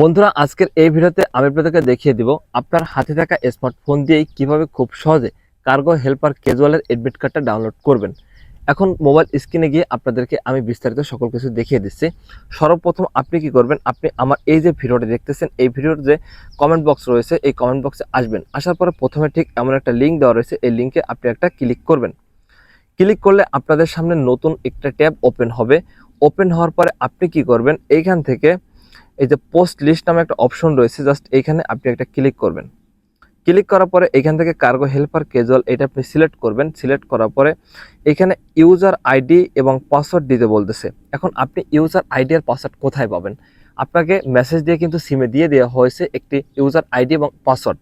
বন্ধুরা, আজকের এই ভিডিওতে আমি আপনাদেরকে দেখিয়ে দিব আপনার হাতে থাকা স্মার্টফোন দিয়ে কীভাবে খুব সহজে কার্গো হেল্পার ক্যাজুয়ালের এডমিট কার্ডটা ডাউনলোড করবেন। এখন মোবাইল স্ক্রিনে গিয়ে আপনাদেরকে আমি বিস্তারিত সকল কিছু দেখিয়ে দিচ্ছি। সর্বপ্রথম আপনি কি করবেন? আপনি আমার এই যে ভিডিওটা দেখতেছেন, এই ভিডিওর যে কমেন্ট বক্স রয়েছে, এই কমেন্ট বক্সে আসবেন। আসার পরে প্রথমে ঠিক এমন একটা লিঙ্ক দেওয়া রয়েছে, এই লিঙ্কে আপনি একটা ক্লিক করবেন। ক্লিক করলে আপনাদের সামনে নতুন একটা ট্যাব ওপেন হবে। ওপেন হওয়ার পরে আপনি কি করবেন? এইখান থেকে এই যে পোস্ট লিস্ট নামে একটা অপশন রয়েছে জাস্ট এইখানে আপনি একটা ক্লিক করবেন। ক্লিক করার পরে এখান থেকে কার্গো হেল্পার কেজুয়াল এটা আপনি সিলেক্ট করবেন। সিলেক্ট করার পরে এখানে ইউজার আইডি এবং পাসওয়ার্ড দিতে বলতেছে। এখন আপনি ইউজার আইডি আর পাসওয়ার্ড কোথায় পাবেন? আপনাকে মেসেজ দিয়ে কিন্তু সিমে দিয়ে দেওয়া হয়েছে একটি ইউজার আইডি এবং পাসওয়ার্ড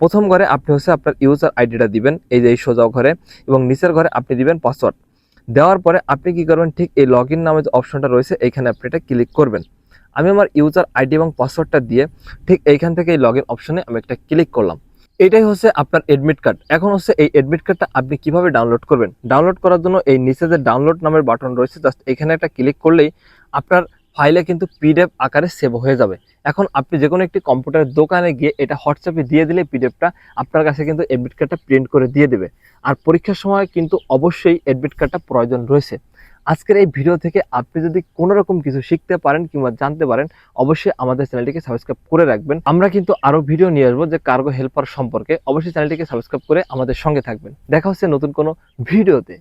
প্রথম ঘরে আপনি হচ্ছে আপনার ইউজার আইডিটা দিবেন, এই যে এই সোজা ঘরে, এবং নিচের ঘরে আপনি দিবেন পাসওয়ার্ড দেওয়ার পরে আপনি কি করবেন? ঠিক এই লগ ইন নামে যে অপশনটা রয়েছে এইখানে আপনি এটা ক্লিক করবেন। আমি আমার ইউজার আইডি এবং পাসওয়ার্ডটা দিয়ে ঠিক এইখান থেকে এই লগ ইন অপশনে আমি একটা ক্লিক করলাম। এটাই হচ্ছে আপনার এডমিট কার্ড এখন হচ্ছে এই এডমিট কার্ডটা আপনি কীভাবে ডাউনলোড করবেন? ডাউনলোড করার জন্য এই নিচে যে ডাউনলোড নামের বাটন রয়েছে জাস্ট এখানে একটা ক্লিক করলেই আপনার ফাইলে কিন্তু পিডিএফ আকারে সেভ হয়ে যাবে। এখন আপনি যে কোনো একটি কম্পিউটারের দোকানে গিয়ে এটা হোয়াটসঅ্যাপে দিয়ে দিলে পিডিএফটা আপনার কাছে কিন্তু এডমিট কার্ডটা প্রিন্ট করে দিয়ে দেবে। আর পরীক্ষার সময় কিন্তু অবশ্যই এডমিট কার্ডটা প্রয়োজন রয়েছে। আজকের এই ভিডিও থেকে আপনি যদি কোনো রকম কিছু শিখতে পারেন কিংবা জানতে পারেন, অবশ্যই আমাদের চ্যানেলটিকে সাবস্ক্রাইব করে রাখবেন। আমরা কিন্তু আরও ভিডিও নিয়ে আসব যে কার্গো হেল্পার সম্পর্কে। অবশ্যই চ্যানেলটিকে সাবস্ক্রাইব করে আমাদের সঙ্গে থাকবেন। দেখা হচ্ছে নতুন কোনো ভিডিওতে